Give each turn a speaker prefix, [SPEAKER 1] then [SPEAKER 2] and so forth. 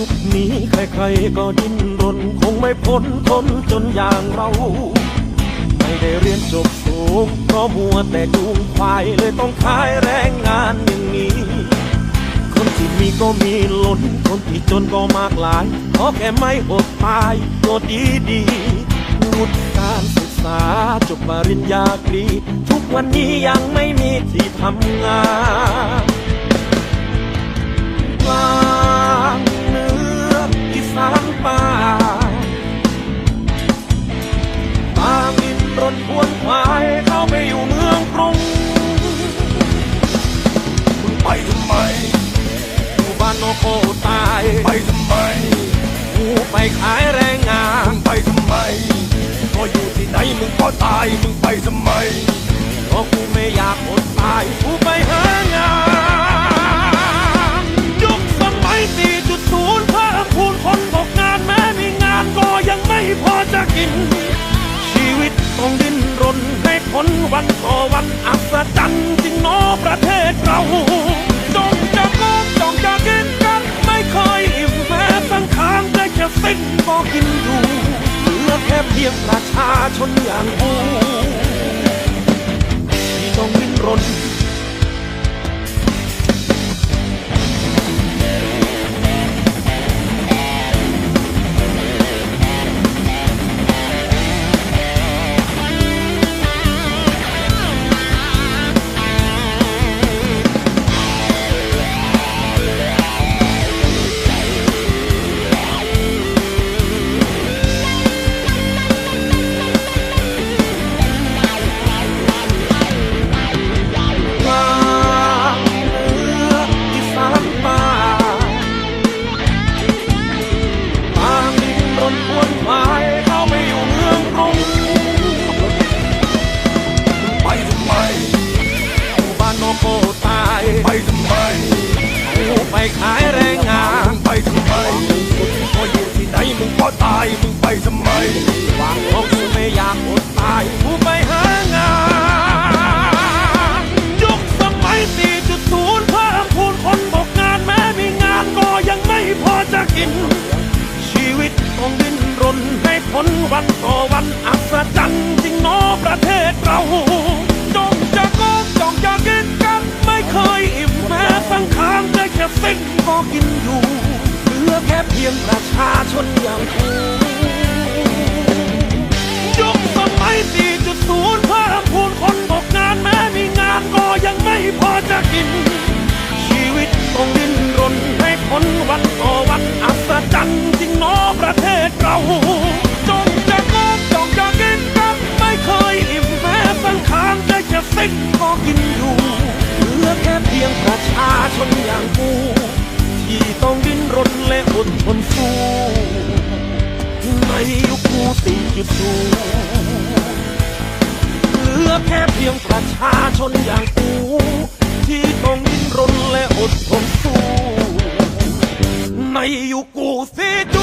[SPEAKER 1] ุกนี้ใครๆก็ดิ้นรน คงไม่พ้นทนจนอย่างเรา ไม่ได้เรียนจบสูงเพราะมัวแต่จูงควายเลยต้องขายแรงงานอย่างนี้ คนที่มีก็มีล้น คนที่จนก็มากหลายขอแค่ไม่อดตายก็ดีดีวุฒิการศึกษาจบปริญญาตรี ทุกวันนี้ยังไม่มีที่ทำงาน ขายแรงงาน
[SPEAKER 2] มึงไปทำไม ก็อยู่ที่ไหนมึงก็ตายมึงไปทำไม
[SPEAKER 1] เพราะกูไม่อยากอดตายกูไปหางานยุคสมัย4.0เพิ่มพูนคนตกงานแม้มีงานก็ยังไม่พอจะกิน ชีวิตต้องดิ้นรนให้พ้นวันต่อวันอัศจรรย์จริงเนอประเทศเรา พียงประชาชนอย่างกูที่ต้องวิ่งรน
[SPEAKER 2] ทำไม
[SPEAKER 1] เพราะกูไม่อยากอดตายกูไปหางานยุคสมัย4.0เพิ่มพูนคนตกงานแม้มีงานก็ยังไม่พอจะกิน ชีวิตต้องดิ้นรนให้พ้นวันต่อวันอัศจรรย์จริงเนอประเทศเราจงจะก้มจงจะกินกันไม่เคยอิ่มแม้สังขารได้แค่สิ้นก็กินอยู่เหลือแค่เพียงประชาชนอย่างกู ยุ จุดศูนย์เหลือแค่เพียงประชาชนอย่างกูที่ต้องดิ้นรนและอดทนสู้ในยุคกูสิจ